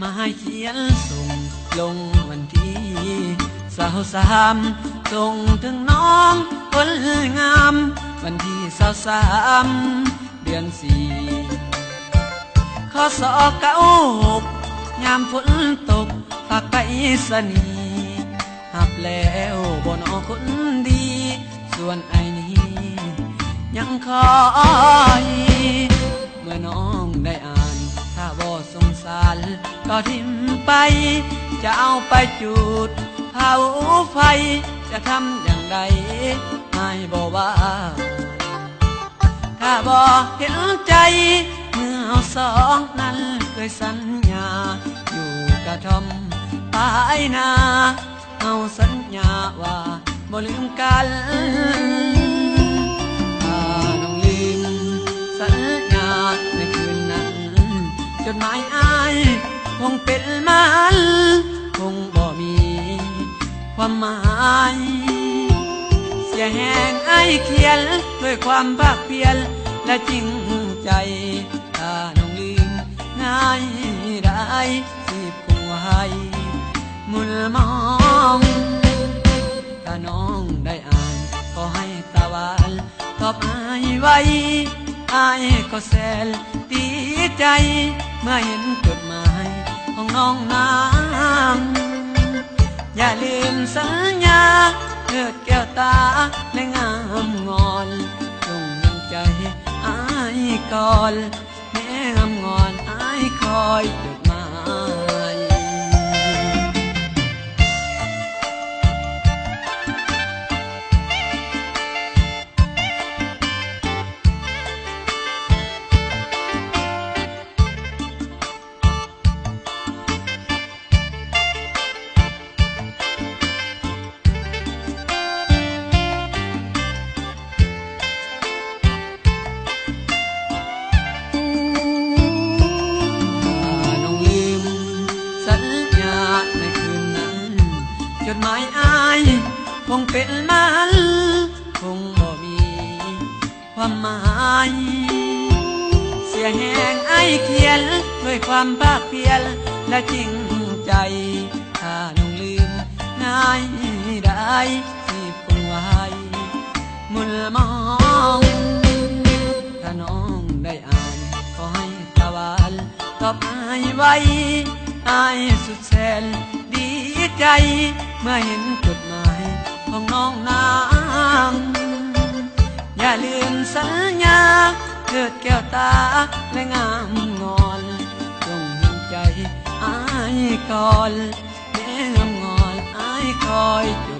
มาเขียนส่งลงวันที่สาวสามส่งถึงน้องคนงาม วันที่สาวสามเดือนสี่ขอสอเก้าหกยามฝนตกฝากไปสนีหับแล้วบนอคนดี ส่วนไอ้นี้ยังคอยเมื่อน้อง สารก็ทิ้มไป จะเอาไปจุดเผาไฟจะทำอย่างไรไม่บอกว่าถ้าบอกเห็นใจเมื่อสองนั้นเคยสัญญา อยู่กระทอมปลายนา เอาสัญญาว่าบ่ลืมกัน จดหมายอายคงเป็นมันคงบ่มี ความหมาย เสียแหงไอเขียน ด้วยความภาคเพียรและจริงใจถ้าน้องลืมง่ายได้สิบคงไว้มุนมองถ้าน้องได้อ่าน ก็ให้ตาวานตอบอายไว้อายก็แสนดีใจ เมื่อเห็นจดหมายของน้องนางอย่าลืมสัญญาเลือดแก้วตาและงามงอนจงยังใจอายก่อนแม่งามงอนอายคอยจด จดหมายอาย คงเป็นมันคงบ่มีความหมาย เสียแหงไอเขียน ด้วยความภาคเพียรและจริงใจถ้าน้องลืมง่ายได้ที่คงไว้มุนมองถ้าน้องได้อ่านก็ให้ตะวันตอบอายไว้อายสุดแสน ใจ เมื่อเห็นจดหมายของน้องนาง อย่าลืมสัญญาเกิดแก้วตาและงามงอนจงเห็นใจอายก่อนแม่งามงอนอายคอยจด